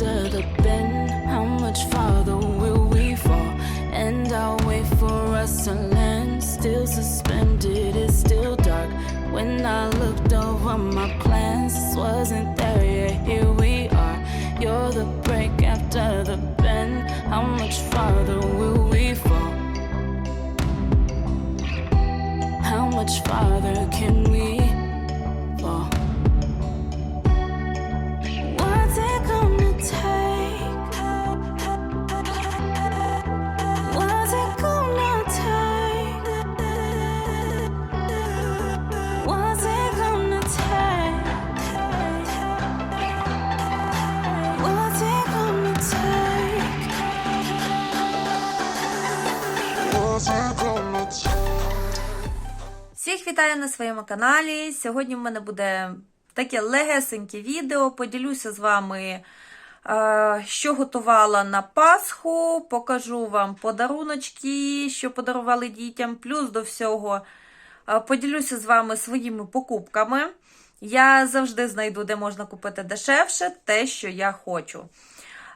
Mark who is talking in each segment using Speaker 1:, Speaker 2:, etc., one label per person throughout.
Speaker 1: the bend? How much farther will we fall? And I'll wait for us to land. Still suspended, it's still dark. When I looked over my plans, this wasn't there yet. Here we are. You're the break after the bend. How much farther will we fall? How much farther can we
Speaker 2: вітаю на своєму каналі. Сьогодні в мене буде таке легесеньке відео. Поділюся з вами, е, що готувала на Пасху. Покажу вам подаруночки, що подарували дітям. Плюс до всього е, поділюся з вами своїми покупками. Я завжди знайду, де можна купити дешевше, те, що я хочу.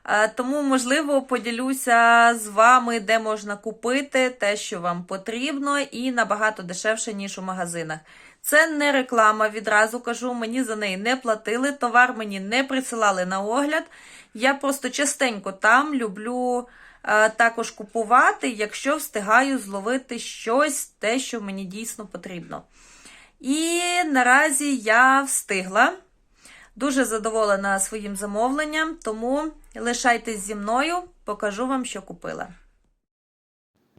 Speaker 2: Е, Тому, можливо, поділюся з вами, де можна купити те, що вам потрібно, і набагато дешевше, ніж у магазинах. Це не реклама, відразу кажу, мені за неї не платили, товар мені не присилали на огляд. Я просто частенько там люблю е, також купувати, якщо встигаю зловити щось, те, що мені дійсно потрібно. І наразі я встигла. Дуже задоволена своїм замовленням, тому лишайтесь зі мною, покажу вам, що купила.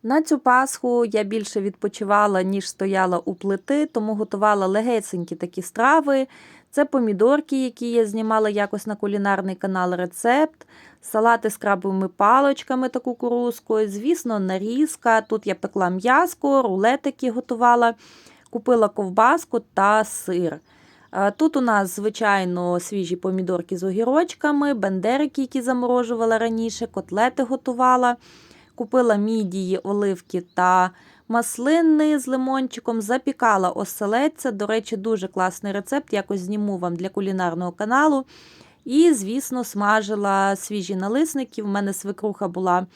Speaker 2: На цю Пасху я більше відпочивала, ніж стояла у плити, тому готувала легесенькі такі страви. Це помідорки, які я знімала якось на кулінарний канал рецепт, салати з крабовими палочками та кукурузкою, звісно, нарізка. Тут я пекла м'яско, рулетики готувала, купила ковбаску та сир. Е, Тут у нас, звичайно, свіжі помідорки з огірочками, бендерики, які заморожувала раніше, котлети готувала. Купила мідії, оливки та маслини з лимончиком, запікала оселедця. До речі, дуже класний рецепт, якось зніму вам для кулінарного каналу. І, звісно, смажила свіжі налисники. В мене свекруха була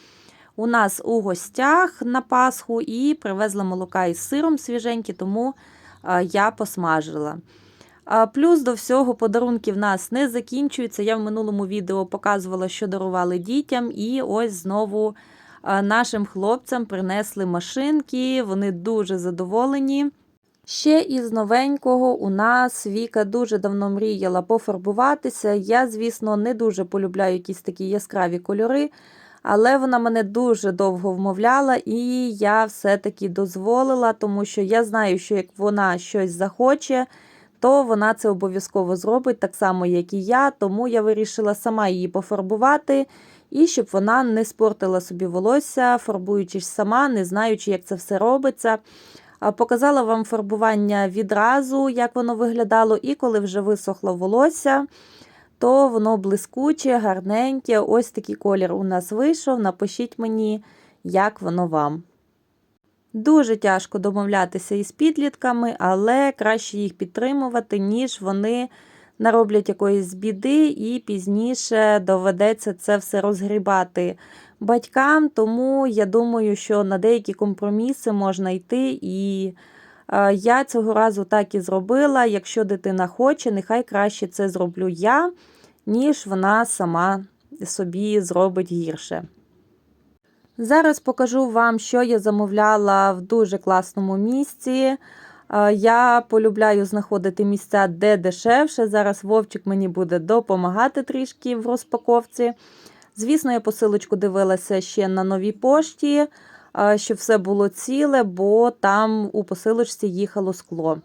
Speaker 2: у нас у гостях на Пасху і привезла молока із сиром свіженькі, тому е, я посмажила. Плюс до всього подарунки в нас не закінчуються. Я в минулому відео показувала, що дарували дітям, і ось знову нашим хлопцям принесли машинки, вони дуже задоволені. Ще із новенького у нас Віка дуже давно мріяла пофарбуватися. Я, звісно, не дуже полюбляю якісь такі яскраві кольори, але вона мене дуже довго вмовляла, і я все-таки дозволила, тому що я знаю, що як вона щось захоче то вона це обов'язково зробить так само, як і я. Тому я вирішила сама її пофарбувати, і щоб вона не спортила собі волосся, фарбуючись сама, не знаючи, як це все робиться. Показала вам фарбування відразу, як воно виглядало, і коли вже висохло волосся, то воно блискуче, гарненьке. Ось такий колір у нас вийшов. Напишіть мені, як воно вам. Дуже тяжко домовлятися із підлітками, але краще їх підтримувати, ніж вони нароблять якоїсь біди, і пізніше доведеться це все розгрібати батькам. Тому я думаю, що на деякі компроміси можна йти. І е, я цього разу так і зробила. Якщо дитина хоче, нехай краще це зроблю я, ніж вона сама собі зробить гірше. Зараз покажу вам, що я замовляла в дуже класному місці. Е, Я полюбляю знаходити місця, де дешевше. Зараз Вовчик мені буде допомагати трішки в розпаковці. Звісно, я посилочку дивилася ще на новій пошті, е, щоб все було ціле, бо там у посилочці їхало скло.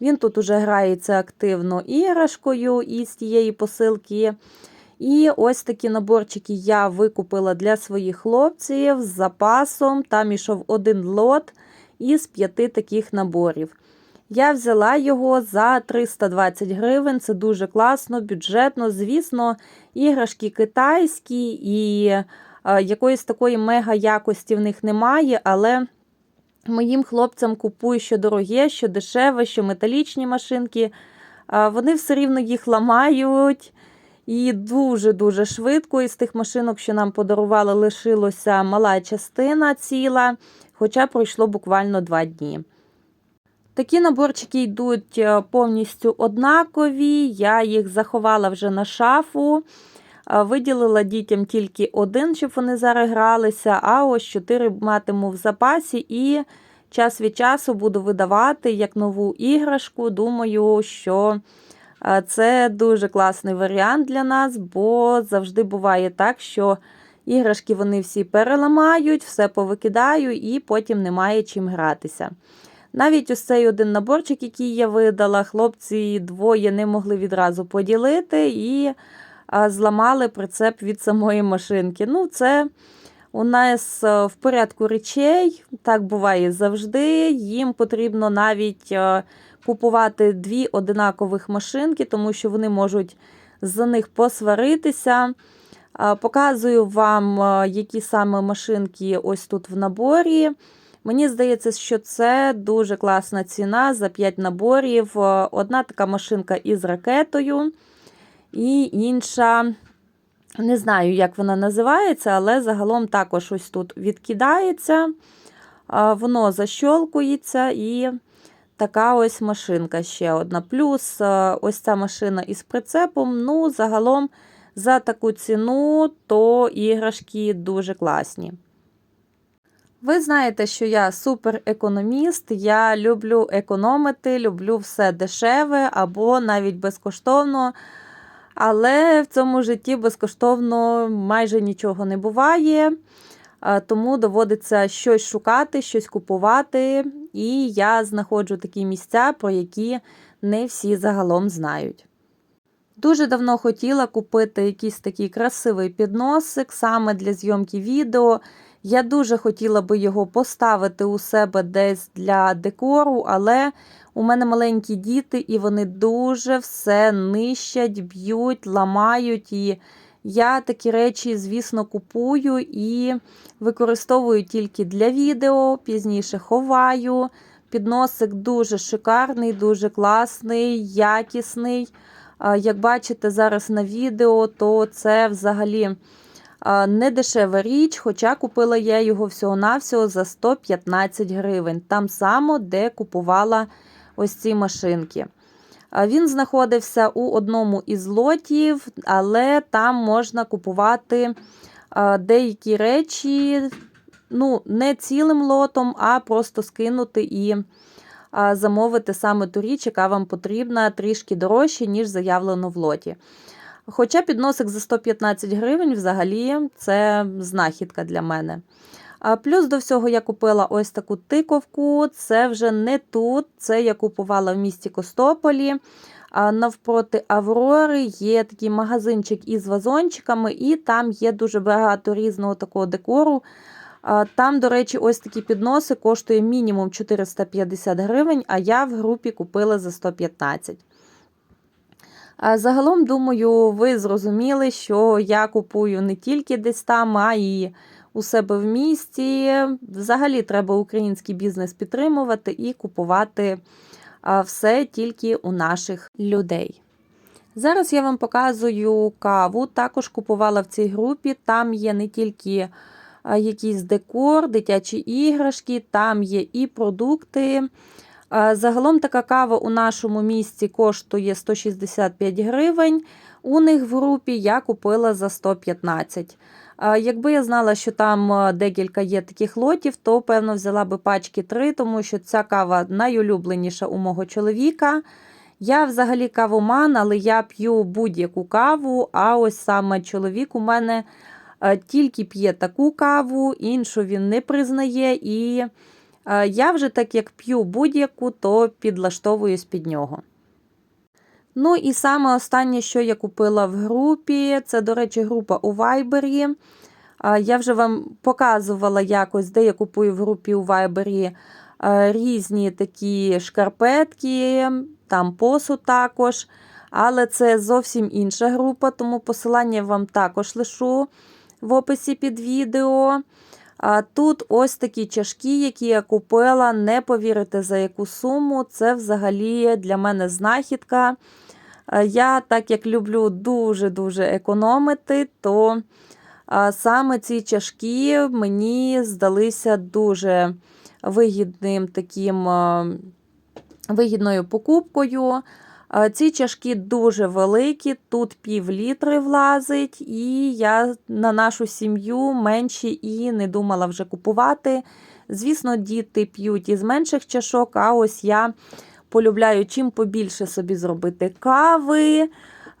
Speaker 2: Він тут уже грається активно іграшкою із тієї посилки. І ось такі наборчики я викупила для своїх хлопців з запасом. Там ішов один лот із п'яти таких наборів. Я взяла його за 320 гривень. Це дуже класно, бюджетно. Звісно, іграшки китайські і е, якоїсь такої мега якості в них немає, але моїм хлопцям купую що дороге, що дешеве, що металічні машинки. Е, Вони все рівно їх ламають. І дуже-дуже швидко із тих машинок, що нам подарували, лишилося мала частина ціла, хоча пройшло буквально два дні. Такі наборчики йдуть е, повністю однакові. Я їх заховала вже на шафу. Е, Виділила дітям тільки один, щоб вони зараз гралися, а ось чотири матиму в запасі і час від часу буду видавати як нову іграшку. Думаю, що це дуже класний варіант для нас, бо завжди буває так, що іграшки вони всі переламають, все повикидаю і потім немає чим гратися. Навіть ось цей один наборчик, який я видала, хлопці двоє не могли відразу поділити і зламали прицеп від самої машинки. Ну, це у нас е, в порядку речей, так буває завжди. Їм потрібно навіть е, купувати дві одинакових машинки, тому що вони можуть за них посваритися. Показую вам, е, які саме машинки ось тут в наборі. Мені здається, що це дуже класна ціна за 5 наборів. Одна така машинка із ракетою, і інша, не знаю, як вона називається, але загалом також ось тут відкидається, воно защолкується і така ось машинка ще одна. Плюс ось ця машина із прицепом. Ну, загалом за таку ціну, то іграшки дуже класні. Ви знаєте, що я суперекономіст, я люблю економити, люблю все дешеве або навіть безкоштовно. Але в цьому житті безкоштовно майже нічого не буває, тому доводиться щось шукати, щось купувати. І я знаходжу такі місця, про які не всі загалом знають. Дуже давно хотіла купити якийсь такий красивий підносик саме для зйомки відео. Я дуже хотіла би його поставити у себе десь для декору, але у мене маленькі діти, і вони дуже все нищать, б'ють, ламають. І я такі речі, звісно, купую і використовую тільки для відео, пізніше ховаю. Підносик дуже шикарний, дуже класний, якісний. Як бачите зараз на відео, то це взагалі а, не дешева річ, хоча купила я його всього-навсього за 115 гривень. Там само, де купувала ось ці машинки. Він знаходився у одному із лотів, але там можна купувати деякі речі, ну, не цілим лотом, а просто скинути і замовити саме ту річ, яка вам потрібна трішки дорожче, ніж заявлено в лоті. Хоча підносик за 115 гривень взагалі це знахідка для мене. А Плюс до всього я купила ось таку тиковку. Це вже не тут, це я купувала в місті Костополі. А Навпроти Аврори є такий магазинчик із вазончиками, і там є дуже багато різного такого декору. Там, до речі, ось такі підноси коштує мінімум 450 гривень, а я в групі купила за 115. Загалом, думаю, ви зрозуміли, що я купую не тільки десь там, а і у себе в місті. Взагалі треба український бізнес підтримувати і купувати все тільки у наших людей. Зараз я вам показую каву. Також купувала в цій групі. Там є не тільки якийсь декор, дитячі іграшки, там є і продукти. А, Загалом така кава у нашому місті коштує 165 гривень. У них в групі я купила за 115. Якби я знала, що там декілька є таких лотів, то певно взяла би пачки 3, тому що ця кава найулюбленіша у мого чоловіка. Я взагалі кавоман, але я п'ю будь-яку каву, а ось саме чоловік у мене тільки п'є таку каву, іншу він не признає. І я вже так як п'ю будь-яку, то підлаштовуюсь під нього. Ну і саме останнє, що я купила в групі, це, до речі, група у Вайбері. Я вже вам показувала якось, де я купую в групі у Вайбері різні такі шкарпетки, там посуд також. Але це зовсім інша група, тому посилання вам також лишу в описі під відео. А Тут ось такі чашки, які я купила, не повірите за яку суму. Це взагалі для мене знахідка. Я, так як люблю дуже-дуже економити, то саме ці чашки мені здалися дуже вигідним таким вигідною покупкою. А, Ці чашки дуже великі, тут пів літри влазить, і я на нашу сім'ю менші і не думала вже купувати. Звісно, діти п'ють із менших чашок, а ось я полюбляю чим побільше собі зробити кави.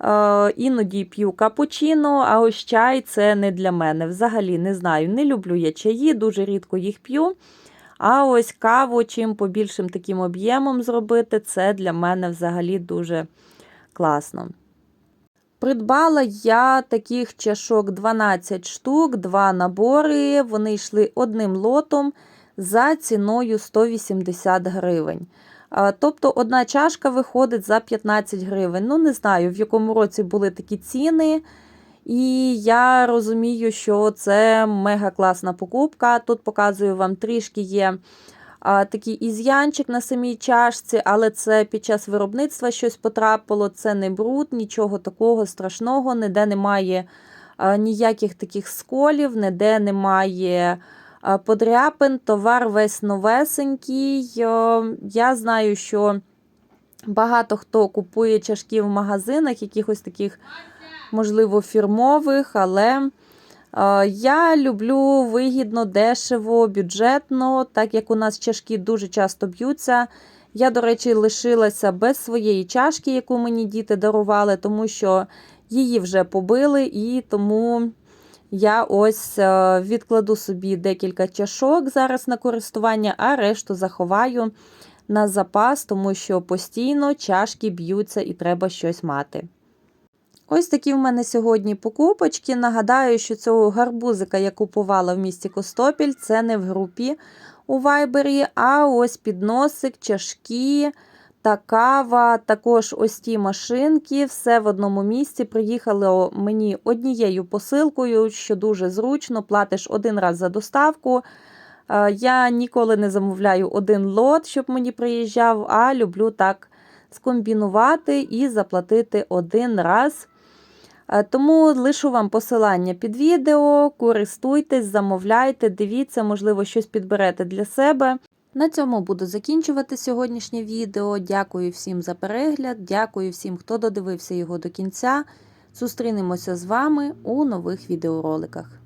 Speaker 2: Е, іноді п'ю капучино, а ось чай це не для мене. Взагалі не знаю. Не люблю я чаї, дуже рідко їх п'ю. А ось каву чим побільшим таким об'ємом зробити, це для мене взагалі дуже класно. Придбала я таких чашок 12 штук, два набори. Вони йшли одним лотом за ціною 180 гривень. Тобто одна чашка виходить за 15 гривень. Ну, не знаю, в якому році були такі ціни. І я розумію, що це мега класна покупка. Тут показую вам трішки є а, такий із'янчик на самій чашці, але це під час виробництва щось потрапило. Це не бруд, нічого такого страшного, ніде немає а, ніяких таких сколів, ніде немає а, подряпин, товар весь новесенький. Я знаю, що багато хто купує чашки в магазинах, якихось таких, можливо, фірмових, але. Е, Я люблю вигідно, дешево, бюджетно, так як у нас чашки дуже часто б'ються. Я, до речі, лишилася без своєї чашки, яку мені діти дарували, тому що її вже побили, і тому я ось е, відкладу собі декілька чашок зараз на користування, а решту заховаю на запас, тому що постійно чашки б'ються і треба щось мати. Ось такі в мене сьогодні покупочки. Нагадаю, що цього гарбузика я купувала в місті Костопіль, це не в групі у Вайбері, а ось підносик, чашки та кава. Також ось ті машинки, все в одному місці. Приїхали мені однією посилкою, що дуже зручно, платиш один раз за доставку. Е, Я ніколи не замовляю один лот, щоб мені приїжджав, а люблю так скомбінувати і заплатити один раз. Е, Тому лишу вам посилання під відео, користуйтесь, замовляйте, дивіться, можливо, щось підберете для себе. На цьому буду закінчувати сьогоднішнє відео. Дякую всім за перегляд, дякую всім, хто додивився його до кінця. Зустрінемося з вами у нових відеороликах.